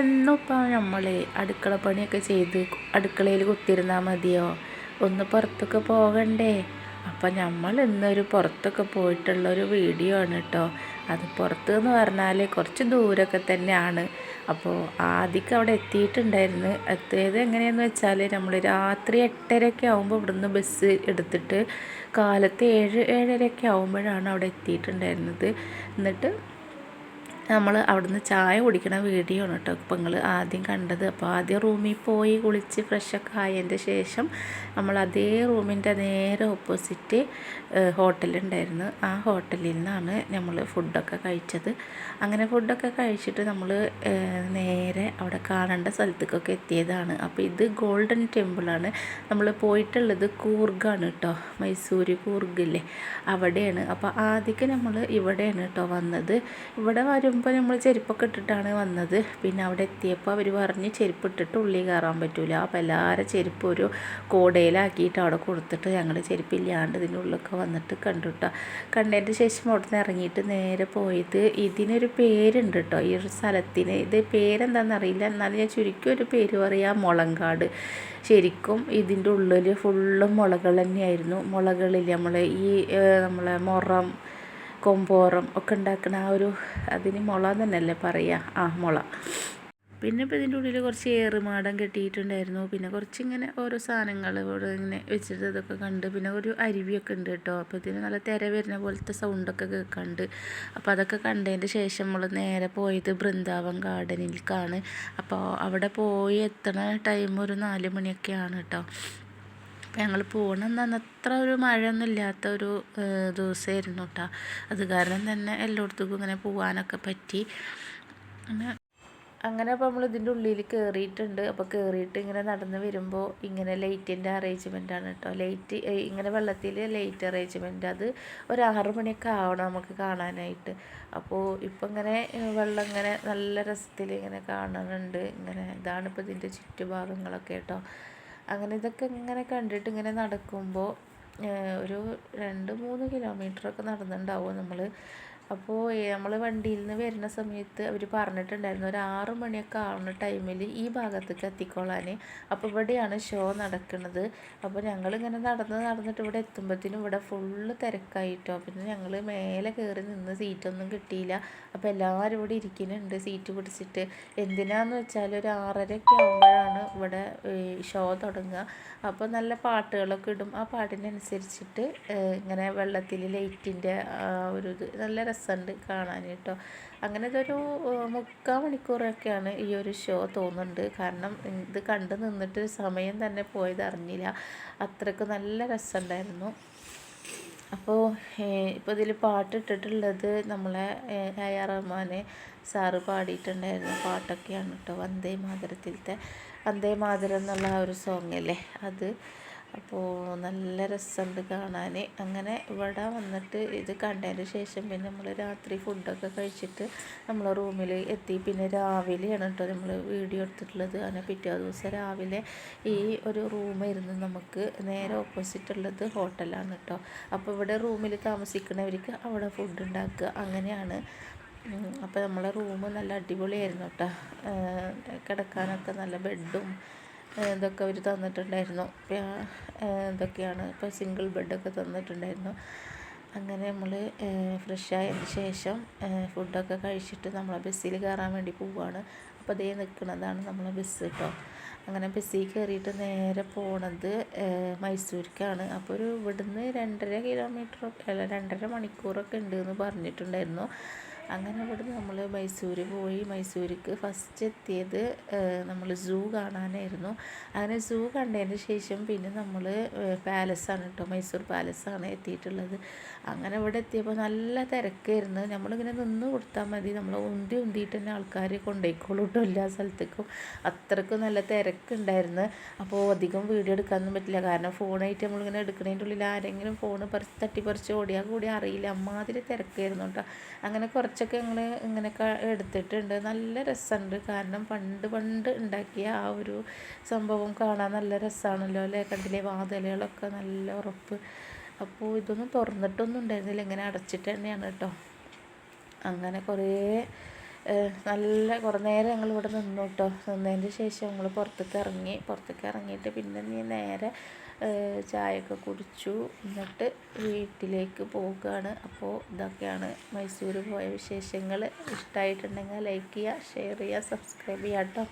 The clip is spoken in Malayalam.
എന്നും ഇപ്പം നമ്മൾ അടുക്കള പണിയൊക്കെ ചെയ്ത് അടുക്കളയിൽ കുത്തിരുന്നാൽ മതിയോ? ഒന്ന് പുറത്തൊക്കെ പോകണ്ടേ? അപ്പം നമ്മൾ ഇന്നൊരു പുറത്തൊക്കെ പോയിട്ടുള്ള ഒരു വീഡിയോ ആണ് കേട്ടോ അത് പുറത്ത് എന്ന് പറഞ്ഞാൽ കുറച്ച് ദൂരമൊക്കെ തന്നെയാണ്. അപ്പോൾ ആദ്യമൊക്കെ അവിടെ എത്തിയിട്ടുണ്ടായിരുന്നു. എത്തിയത് എങ്ങനെയാണെന്ന് വെച്ചാൽ നമ്മൾ രാത്രി എട്ടരയൊക്കെ ആകുമ്പോൾ ഇവിടുന്ന് ബസ് എടുത്തിട്ട് കാലത്ത് ഏഴ് ഏഴരയൊക്കെ ആകുമ്പോഴാണ് അവിടെ എത്തിയിട്ടുണ്ടായിരുന്നത്. എന്നിട്ട് നമ്മൾ അവിടുന്ന് ചായ കുടിക്കണ വീഡിയോ ആണ് കേട്ടോ ഇപ്പം നിങ്ങൾ ആദ്യം കണ്ടത്. അപ്പോൾ ആദ്യം റൂമിൽ പോയി കുളിച്ച് ഫ്രഷൊക്കെ ആയതിന്റെ ശേഷം നമ്മൾ അതേ റൂമിന്റെ നേരെ ഓപ്പോസിറ്റ് ഹോട്ടലുണ്ടായിരുന്നു ആ ഹോട്ടലിൽ നിന്നാണ് നമ്മൾ ഫുഡൊക്കെ കഴിച്ചത്. അങ്ങനെ ഫുഡൊക്കെ കഴിച്ചിട്ട് നമ്മൾ നേരെ അവിടെ കാണേണ്ട സ്ഥലത്തേക്കൊക്കെ എത്തിയതാണ്. അപ്പോൾ ഇത് ഗോൾഡൻ ടെമ്പിളാണ് നമ്മൾ പോയിട്ടുള്ളത് കൂർഗാണ് കേട്ടോ മൈസൂർ കൂർഗില്ലേ അവിടെയാണ്. അപ്പോൾ ആദ്യമൊക്കെ നമ്മൾ ഇവിടെയാണ് കേട്ടോ വന്നത്. ഇവിടെ വരും മുമ്പ് നമ്മൾ ചെരുപ്പൊക്കെ ഇട്ടിട്ടാണ് വന്നത്. പിന്നെ അവിടെ എത്തിയപ്പോൾ അവർ പറഞ്ഞ് ചെരുപ്പ് ഇട്ടിട്ട് ഉള്ളിൽ കയറാൻ പറ്റില്ല ആ എല്ലാവരും ചെരുപ്പ് ഒരു കോടയിലാക്കിയിട്ട് അവിടെ കൊടുത്തിട്ട് ഞങ്ങൾ ചെരുപ്പില്ലാണ്ട് ഇതിന്റെ ഉള്ളിലൊക്കെ വന്നിട്ട് കണ്ടുട്ടോ കണ്ടതിന് ശേഷം അവിടെ നിന്ന് ഇറങ്ങിയിട്ട് നേരെ പോയത് ഇതിനൊരു പേരുണ്ട് കേട്ടോ ഈ ഒരു സ്ഥലത്തിന് ഇത് പേരെന്താണെന്ന് അറിയില്ല. എന്നാലും ഞാൻ ചുരുക്കി ഒരു പേര് പറയാം മുളങ്കാട്. ശരിക്കും ഇതിന്റെ ഉള്ളിൽ ഫുള്ളും മുളകൾ തന്നെയായിരുന്നു. മുളകളിൽ നമ്മൾ ഈ നമ്മളെ മുറം കൊമ്പോറം ഒക്കെ ഉണ്ടാക്കുന്ന ആ ഒരു അതിന് മുള തന്നെയല്ലേ പറയുക? ആ മുള. പിന്നെ ഇപ്പോൾ ഇതിന്റെ ഉള്ളിൽ കുറച്ച് ഏറുമാടം കെട്ടിയിട്ടുണ്ടായിരുന്നു. പിന്നെ കുറച്ചിങ്ങനെ ഓരോ സാധനങ്ങൾ ഇവിടെ ഇങ്ങനെ വെച്ചിട്ട് ഇതൊക്കെ കണ്ട് പിന്നെ ഒരു അരുവിയൊക്കെ ഉണ്ട് കേട്ടോ. അപ്പോൾ ഇതിന് നല്ല തിര വരുന്ന പോലത്തെ സൗണ്ടൊക്കെ കേൾക്കാണ്ട്. അപ്പോൾ അതൊക്കെ കണ്ടതിന്റെ ശേഷം നമ്മൾ നേരെ പോയത് ബൃന്ദാവൻ ഗാർഡനിലേക്കാണ് അപ്പോൾ അവിടെ പോയി എത്തണ ടൈം ഒരു നാല് മണിയൊക്കെയാണ് കേട്ടോ. ഞങ്ങൾ പോകണമെന്ന് അത്ര ഒരു മഴയൊന്നും ഇല്ലാത്ത ഒരു ദിവസമായിരുന്നു കേട്ടോ അത് കാരണം തന്നെ എല്ലായിടത്തേക്കും ഇങ്ങനെ പോകാനൊക്കെ പറ്റി. അങ്ങനെ അങ്ങനെ അപ്പോൾ നമ്മൾ ഇതിന്റെ ഉള്ളിൽ കയറിയിട്ടുണ്ട്. അപ്പോൾ കയറിയിട്ട് ഇങ്ങനെ നടന്ന് വരുമ്പോൾ ഇങ്ങനെ ലൈറ്റിന്റെ അറേഞ്ച്മെന്റ് ആണ് കേട്ടോ ലൈറ്റ് ഇങ്ങനെ വെള്ളത്തിൽ ലൈറ്റ് അറേഞ്ച്മെന്റ് അത് ഒരു ആറു മണിയൊക്കെ ആവണം നമുക്ക് കാണാനായിട്ട്. അപ്പോൾ ഇപ്പം ഇങ്ങനെ വെള്ളം ഇങ്ങനെ നല്ല രസത്തിൽ ഇങ്ങനെ കാണുന്നുണ്ട് ഇങ്ങനെ ഇതാണ് ഇപ്പോൾ ഇതിന്റെ ചുറ്റുഭാഗങ്ങളൊക്കെ കേട്ടോ അങ്ങനെ ഇതൊക്കെ ഇങ്ങനെ കണ്ടിട്ട് ഇങ്ങനെ നടക്കുമ്പോൾ ഒരു രണ്ട് മൂന്ന് കിലോമീറ്ററൊക്കെ നടന്നിട്ടുണ്ടാവും നമ്മൾ അപ്പോൾ നമ്മൾ വണ്ടിയിൽ നിന്ന് വരുന്ന സമയത്ത് അവർ പറഞ്ഞിട്ടുണ്ടായിരുന്നു ഒരു ആറ് മണിയൊക്കെ ആവുന്ന ടൈമിൽ ഈ ഭാഗത്തേക്ക് എത്തിക്കോളാൻ അപ്പോൾ ഇവിടെയാണ് ഷോ നടക്കുന്നത്. അപ്പോൾ ഞങ്ങൾ ഇങ്ങനെ നടന്ന് നടന്നിട്ട് ഇവിടെ എത്തുമ്പോഴത്തേനും ഇവിടെ ഫുള്ള് തിരക്കായിട്ടോ. പിന്നെ ഞങ്ങൾ മേലെ കയറി നിന്ന് സീറ്റൊന്നും കിട്ടിയില്ല. അപ്പോൾ എല്ലാവരും ഇവിടെ ഇരിക്കുന്നുണ്ട് സീറ്റ് പിടിച്ചിട്ട്. എന്തിനാന്ന് വെച്ചാൽ ഒരു ആറരയൊക്കെ ആകുമ്പോഴാണ് ഇവിടെ ഷോ തുടങ്ങുക. അപ്പോൾ നല്ല പാട്ടുകളൊക്കെ ഇടും. ആ പാട്ടിനനുസരിച്ചിട്ട് ഇങ്ങനെ വെള്ളത്തിൽ ലൈറ്റിന്റെ ഒരു ഇത് നല്ല രസമുണ്ട് കാണാൻ കേട്ടോ അങ്ങനെ ഇതൊരു മുക്കാൽ മണിക്കൂറൊക്കെയാണ് ഈ ഒരു ഷോ തോന്നുന്നുണ്ട്. കാരണം ഇത് കണ്ടു നിന്നിട്ട് സമയം തന്നെ പോയത് അറിഞ്ഞില്ല. അത്രയ്ക്ക് നല്ല രസമുണ്ടായിരുന്നു. അപ്പോൾ ഇപ്പോൾ ഇതിൽ പാട്ടിട്ടിട്ടുള്ളത് നമ്മളെ എ ആർ റഹ്മാനെ സാറ് പാടിയിട്ടുണ്ടായിരുന്ന. പാട്ടൊക്കെയാണ് കേട്ടോ വന്ദേ മാതരത്തിലത്തെ. വന്ദേ മാതരം എന്നുള്ള ആ ഒരു സോങ് അല്ലേ? അത് അപ്പോൾ നല്ല രസമുണ്ട് കാണാൻ അങ്ങനെ ഇവിടെ വന്നിട്ട് ഇത് കണ്ടതിന് ശേഷം പിന്നെ നമ്മൾ രാത്രി ഫുഡൊക്കെ കഴിച്ചിട്ട് നമ്മൾ റൂമിൽ എത്തി. പിന്നെ രാവിലെയാണ് കേട്ടോ നമ്മൾ വീഡിയോ എടുത്തിട്ടുള്ളത്. അങ്ങനെ പിറ്റേ ദിവസം രാവിലെ ഈ ഒരു റൂമായിരുന്നു നമുക്ക് നേരെ ഓപ്പോസിറ്റ് ഉള്ളത് ഹോട്ടലാണ് കേട്ടോ അപ്പോൾ ഇവിടെ റൂമിൽ താമസിക്കുന്നവർക്ക് അവിടെ ഫുഡ് ഉണ്ടാക്കുക അങ്ങനെയാണ്. അപ്പോൾ നമ്മളെ റൂം നല്ല അടിപൊളിയായിരുന്നു കേട്ടോ കിടക്കാനൊക്കെ നല്ല ബെഡും ഇതൊക്കെ അവർ തന്നിട്ടുണ്ടായിരുന്നു. ഇതൊക്കെയാണ് ഇപ്പോൾ സിംഗിൾ ബെഡൊക്കെ തന്നിട്ടുണ്ടായിരുന്നു. അങ്ങനെ നമ്മൾ ഫ്രഷ് ആയതിന് ശേഷം ഫുഡൊക്കെ കഴിച്ചിട്ട് നമ്മൾ ബസ്സിൽ കയറാൻ വേണ്ടി പോവുകയാണ് അപ്പോൾ അതേ നിൽക്കുന്നതാണ് നമ്മൾ ബസ് കേട്ടോ അങ്ങനെ ബസ്സിൽ കയറിയിട്ട് നേരെ പോണത് മൈസൂർക്കാണ്. അപ്പോൾ ഒരു ഇവിടുന്ന് രണ്ടര കിലോമീറ്റർ അല്ല രണ്ടര മണിക്കൂറൊക്കെ ഉണ്ട് എന്ന് പറഞ്ഞിട്ടുണ്ടായിരുന്നു. അങ്ങനെ ഇവിടുന്ന് നമ്മൾ മൈസൂർ പോയി. മൈസൂർക്ക് ഫസ്റ്റ് എത്തിയത് നമ്മൾ സൂ കാണാനായിരുന്നു. അങ്ങനെ സൂ കണ്ടതിന് ശേഷം പിന്നെ നമ്മൾ പാലസാണ് കേട്ടോ മൈസൂർ പാലസാണ് എത്തിയിട്ടുള്ളത്. അങ്ങനെ ഇവിടെ എത്തിയപ്പോൾ നല്ല തിരക്കായിരുന്നു. നമ്മളിങ്ങനെ നിന്ന് കൊടുത്താൽ മതി. നമ്മൾ ഉന്തി ഉന്തിയിട്ട് തന്നെ ആൾക്കാർ കൊണ്ടുപോയിക്കോളൂ കേട്ടോ എല്ലാ സ്ഥലത്തേക്കും. അത്രയ്ക്ക് നല്ല തിരക്കുണ്ടായിരുന്നു. അപ്പോൾ അധികം വീഡിയോ എടുക്കാനൊന്നും പറ്റില്ല. കാരണം ഫോണായിട്ട് നമ്മളിങ്ങനെ എടുക്കുന്നതിന്റെ ഉള്ളിൽ ആരെങ്കിലും ഫോൺ പറിച്ച് തട്ടിപ്പറിച്ച് ഓടിയാൽ കൂടി അറിയില്ല. അമ്മാതിരി തിരക്കായിരുന്നു കേട്ടോ അങ്ങനെ കുറച്ചൊക്കെ ഞങ്ങൾ ഇങ്ങനെയൊക്കെ എടുത്തിട്ടുണ്ട്. നല്ല രസമുണ്ട്. കാരണം പണ്ട് പണ്ട് ഉണ്ടാക്കിയ ആ ഒരു സംഭവം കാണാൻ നല്ല രസമാണല്ലോ അല്ലേ? കണ്ടില്ലേ? വാതിലുകളൊക്കെ നല്ല ഉറപ്പ്. അപ്പോൾ ഇതൊന്നും തുറന്നിട്ടൊന്നും ഉണ്ടായിരുന്നില്ല. ഇങ്ങനെ അടച്ചിട്ട് തന്നെയാണ് കേട്ടോ. അങ്ങനെ കുറേ നല്ല കുറേ നേരം ഞങ്ങൾ ഇവിടെ നിന്നു കേട്ടോ. നിന്നതിന്റെ ശേഷം ഞങ്ങൾ പുറത്തേക്ക് ഇറങ്ങി. പുറത്തേക്ക് ഇറങ്ങിയിട്ട് പിന്നെ നീ നേരെ ചായയൊക്കെ കുടിച്ചു. എന്നിട്ട് വീട്ടിലേക്ക് പോകുകയാണ് അപ്പോൾ ഇതൊക്കെയാണ് മൈസൂർ പോയ വിശേഷങ്ങൾ ഇഷ്ടമായിട്ടുണ്ടെങ്കിൽ ലൈക്ക് ചെയ്യുക ഷെയർ ചെയ്യുക സബ്സ്ക്രൈബ് ചെയ്യുക കേട്ടോ